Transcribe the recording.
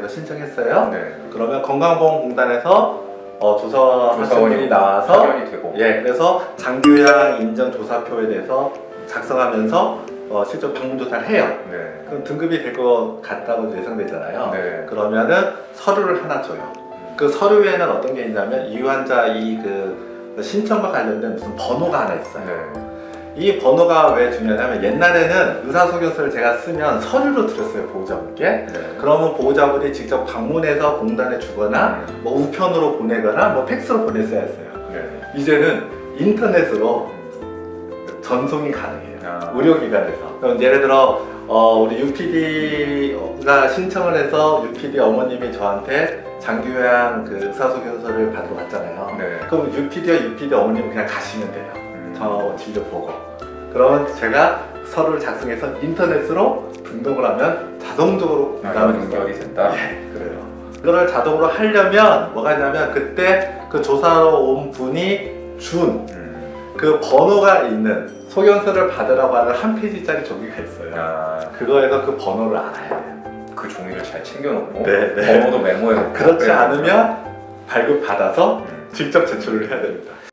건강보험공단에서 신청했어요. 네. 그러면 건강보험공단에서 어, 조사하신 분이 나와서 파견이 되고. 예, 그래서 장교양 인정 조사표에 대해서 작성하면서 어, 실제 방문 조사를 해요. 네. 그럼 등급이 될 것 같다고 예상되잖아요. 네. 그러면은 서류를 하나 줘요. 그 서류에는 어떤 게 있냐면 이 환자 이 그 신청과 관련된 무슨 번호가 하나 있어요. 네. 이 번호가 왜 중요하냐면 옛날에는 의사소견서를 제가 쓰면 서류로 드렸어요 보호자분께. 네. 그러면 보호자분이 직접 방문해서 공단에 주거나 음. 뭐 우편으로 보내거나 뭐 팩스로 보냈어야 했어요. 네. 이제는 인터넷으로 전송이 가능해요. 아. 의료기관에서. 그럼 예를 들어 어, 우리 UPD가 신청을 해서 UPD 어머님이 저한테 장기요양 그 의사소견서를 받으러 왔잖아요. 네. 그럼 UPD와 UPD 어머님은 그냥 가시면 돼요. 음. 저 진료 보고. 그러면 제가 서류를 작성해서 인터넷으로 등록을 하면 자동적으로 아, 공단을 연결이 된다. 예, 그래요. 그거를 자동으로 하려면 뭐가 있냐면 그때 그 조사로 온 분이 준 그 음. 번호가 있는 소견서를 받으라고 하는 한 페이지짜리 종이가 있어요. 아, 그거에서 그 번호를 알아야 돼요. 그 종이를 잘 챙겨놓고 네, 네. 번호도 메모해 놓고 그렇지 않으면 발급 받아서 음. 직접 제출을 해야 됩니다.